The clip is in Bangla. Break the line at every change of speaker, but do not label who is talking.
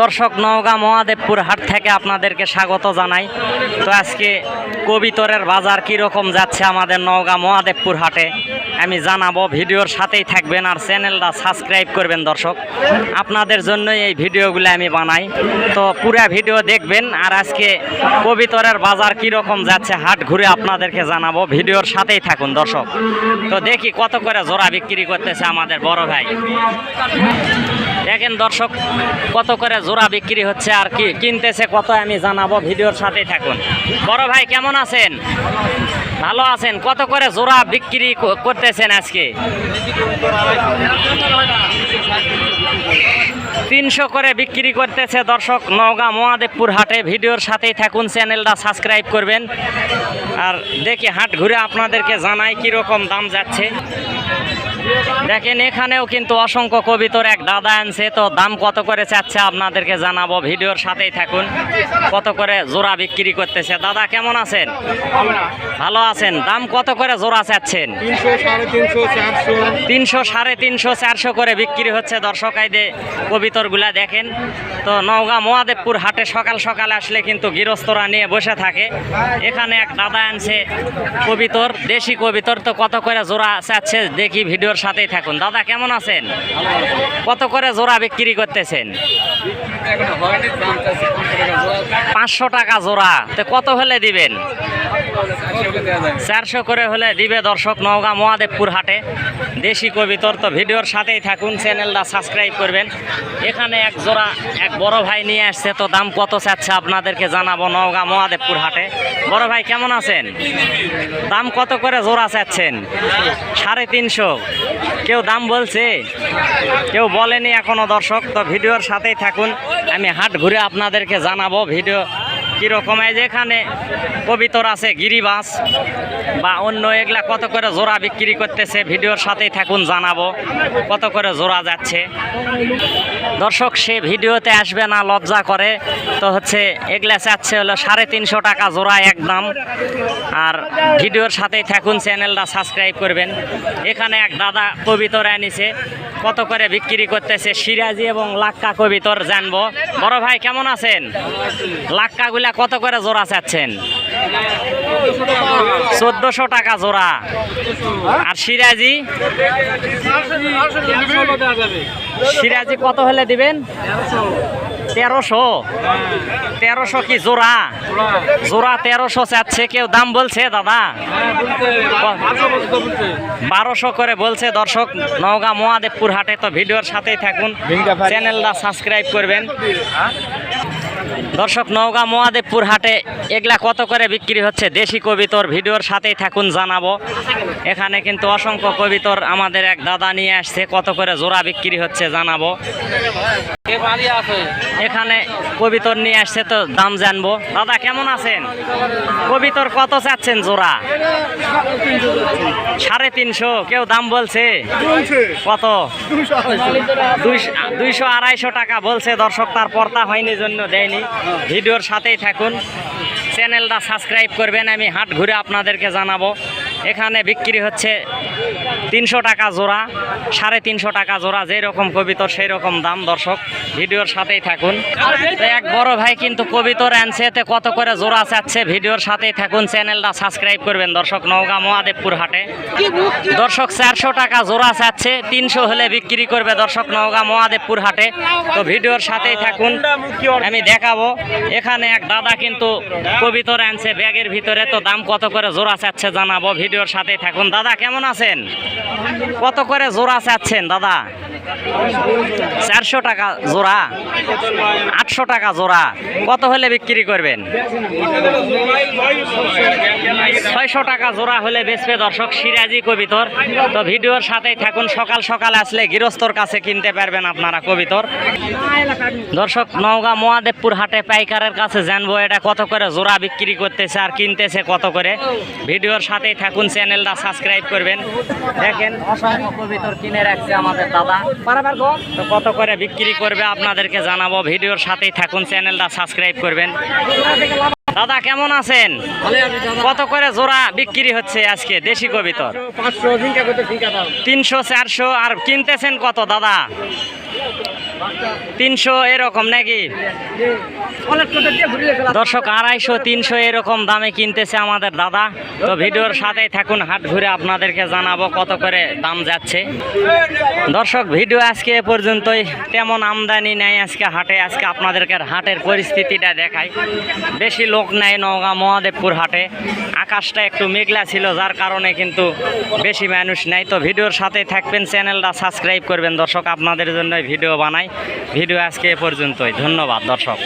দর্শক নওগাঁ মহাদেবপুর হাট থেকে আপনাদেরকে স্বাগত জানাই। তো আজকে কবিতরের বাজার কীরকম যাচ্ছে আমাদের নওগাঁ মহাদেবপুর হাটে, আমি জানাব। ভিডিওর সাথেই থাকবেন আর চ্যানেলটা সাবস্ক্রাইব করবেন দর্শক। আপনাদের জন্যই এই ভিডিওগুলো আমি বানাই। তো পুরা ভিডিও দেখবেন আর আজকে কবিতরের বাজার কীরকম যাচ্ছে হাট ঘুরে আপনাদেরকে জানাব। ভিডিওর সাথেই থাকুন দর্শক। তো দেখি কত করে জোড়া বিক্রি করতেছে আমাদের বড় ভাই। দেখেন দর্শক, কত করে জোড়া বিক্রি হচ্ছে আর কি কিনতেছে কত আমি জানাব ভিডিওর সাথেই থাকুন। বড় ভাই, কেমন আছেন? ভালো আছেন? কত করে জোড়া বিক্রি করতেছেন আজকে? তিনশো করে বিক্রি করতেছে দর্শক, নওগাঁ মহাদেবপুর হাটে। ভিডিওর সাথেই থাকুন, চ্যানেলটা সাবস্ক্রাইব করবেন। আর দেখি হাট ঘুরে আপনাদেরকে জানাই কীরকম দাম যাচ্ছে। দেখেন, এখানেও কিন্তু অসংখ্য কবিতর এক দাদা আনছে। তো দাম কত করে চাচ্ছে আপনাদেরকে জানাব। ভিডিওর সাথেই থাকুন। কত করে জোড়া বিক্রি করতেছে। দাদা, কেমন আছেন? ভালো আছেন? দাম কত করে জোড়া চাচ্ছেন?
তিনশো সাড়ে তিনশো, চারশো
করে বিক্রি হচ্ছে। দর্শক আইদে কবিতরগুলা দেখেন। তো নওগাঁ মহাদেবপুর হাটে সকাল সকাল আসলে কিন্তু গৃহস্থরা নিয়ে বসে থাকে। এখানে এক দাদা আনছে কবিতর, দেশি কবিতর। তো কত করে জোড়া চাচ্ছে? দেখি ভিডিওর সাথেই থাকুন। দাদা কেমন আছেন? কত করে জোড়া বিক্রি করতেছেন?
পাঁচশো টাকা জোড়া।
তো কত হলে দিবেন?
চারশো করে
হলে দিবে দর্শক নওগাঁ মহাদেবপুর হাটে। দেশি কবিতর তো ভিডিওর সাথেই থাকুন, চ্যানেলটা সাবস্ক্রাইব করবেন। এখানে এক জোড়া, এক বড় ভাই নিয়ে আসছে, তো দাম কত চাচ্ছে আপনাদেরকে জানাব নওগাঁ মহাদেবপুর হাটে। বড় ভাই, কেমন আছেন? দাম কত করে জোড়া চাচ্ছেন? সাড়ে তিনশো। কেউ দাম বলছে? কেউ বলেনি এখনও দর্শক, তো ভিডিওর সাথেই থাকুন। আমি হাট ঘুরে আপনাদেরকে জানাব, ভিডিও কীরকম এই যে এখানে কবিতর আছে গিরিবাস বা অন্য এগুলা কত করে জোড়া বিক্রি করতেছে, ভিডিওর সাথেই থাকুন, জানাব কত করে জোড়া যাচ্ছে। দর্শক, সে ভিডিওতে আসবে না, লজ্জা করে। তো হচ্ছে, এগুলা চাচ্ছে হলো সাড়ে তিনশো টাকা জোড়া একদম আর ভিডিওর সাথেই থাকুন, চ্যানেলটা সাবস্ক্রাইব করবেন। এখানে এক দাদা কবিতর আনিছে কত করে বিক্রি করতেছে সিরাজি এবং লাক্কা কবি, তোর জানব। বড় ভাই, কেমন আছেন? লাক্কাগুলা কত করে জোড়া চাচ্ছেন? চোদ্দশো টাকা জোড়া। আর সিরাজি? সিরাজি কত হলে দিবেন? তেরোশো। তেরোশো কি জোড়া? জোড়া তেরোশো চাচ্ছে কেউ দাম বলছে দাদা? বারোশো করে বলছে দর্শক নওগাঁ মহাদেবপুর হাটে তো ভিডিওর সাথেই থাকুন। চ্যানেলটা সাবস্ক্রাইব করবেন। দর্শক নওগাঁ মহাদেবপুর হাটে এগুলা কত করে বিক্রি হচ্ছে? দেশি কবিতর ভিডিওর সাথেই থাকুন জানাব। এখানে কিন্তু অসংখ্য কবিতর আমাদের এক দাদা নিয়ে আসছে কত করে জোড়া বিক্রি হচ্ছে জানাব। এখানে কবিতর নিয়ে আসছে তো, দাম জানব। দাদা, কেমন আছেন? কবিতর কত চাচ্ছেন জোড়া? সাড়ে তিনশো, কেউ দাম বলছে? কত? দুইশ- আড়াইশো টাকা বলছে, দর্শক তার পর্তা হয়নি জন্য দেয়নি। ভিডিওর সাথেই থাকুন। চ্যানেলটা সাবস্ক্রাইব করবেন, আমি হাট ঘুরে আপনাদেরকে জানাব। এখানে বিক্রি হচ্ছে তিনশো টাকা জোড়া, সাড়ে তিনশো টাকা জোড়া, যেই রকম কবিতর, সেই রকম দাম, দর্শক, ভিডিওর সাথেই থাকুন। এক বড় ভাই কিন্তু কবিতর আনছে কত করে জোড়া চাচ্ছে, ভিডিওর সাথেই থাকুন, চ্যানেলটা সাবস্ক্রাইব করবেন, দর্শক, নওগাঁ মহাদেবপুর হাটে। দর্শক, চারশো টাকা জোড়া চাচ্ছে, তিনশো হলে বিক্রি করবে দর্শক, নওগাঁ মহাদেবপুর হাটে। তো ভিডিওর সাথেই থাকুন, আমি দেখাবো। এখানে এক দাদা কিন্তু কবিতর আনছে, ব্যাগের ভিতরে, তো দাম কত করে জোড়া চাচ্ছে জানাব ভিডিওর সাথেই থাকুন। দাদা কেমন আছেন? কত করে জোড়া চাচ্ছেন দাদা? চারশো টাকা জোড়া, আটশো টাকা জোড়া। কত হলে বিক্রি করবেন? ছয়শো টাকা জোড়া হলে বেচবে দর্শক সিরাজি কবিতর। তো ভিডিওর সাথেই থাকুন, সকাল সকাল আসলে গৃহস্থর কাছে কিনতে পারবেন আপনারা কবিতর। দর্শক, নওগাঁ মহাদেবপুর হাটে পাইকারের কাছে জানব এটা কত করে জোড়া বিক্রি করতেছে আর কিনতেছে কত করে। ভিডিওর সাথেই থাকুন, চ্যানেলটা সাবস্ক্রাইব করবেন। দেখেন, অসংখ্য কবিতর কিনে রাখছে আমাদের দাদা। তো কত করে বিক্রি করবে আপনাদেরকে জানাব। ভিডিওর সাথেই থাকুন চ্যানেলটা সাবস্ক্রাইব করবেন। দাদা কেমন আছেন? কত করে জোড়া বিক্রি হচ্ছে আজকে? দেশি কবিতর তিনশো চারশো আর কিনতেছেন কত দাদা? তিনশো এরকম নাকি? দর্শক, আড়াইশো, তিনশো এরকম দামে কিনতেছে আমাদের দাদা। তো ভিডিওর সাথেই থাকুন, হাট ঘুরে আপনাদেরকে জানাব কত করে দাম যাচ্ছে। দর্শক, ভিডিও আজকে এ পর্যন্তই। তেমন আমদানি নাই আজকে হাটে, আজকে আপনাদেরকে হাটের পরিস্থিতিটা দেখাই। বেশি লোক নাই নওগাঁ, মহাদেবপুর হাটে। আকাশটা একটু মেঘলা ছিল, যার কারণে কিন্তু বেশি মানুষ নাই। তো ভিডিওর সাথে থাকবেন, চ্যানেলটা সাবস্ক্রাইব করবেন। দর্শক, আপনাদের জন্য ভিডিও বানাই। ভিডিও আজকে এ পর্যন্তই। ধন্যবাদ দর্শক।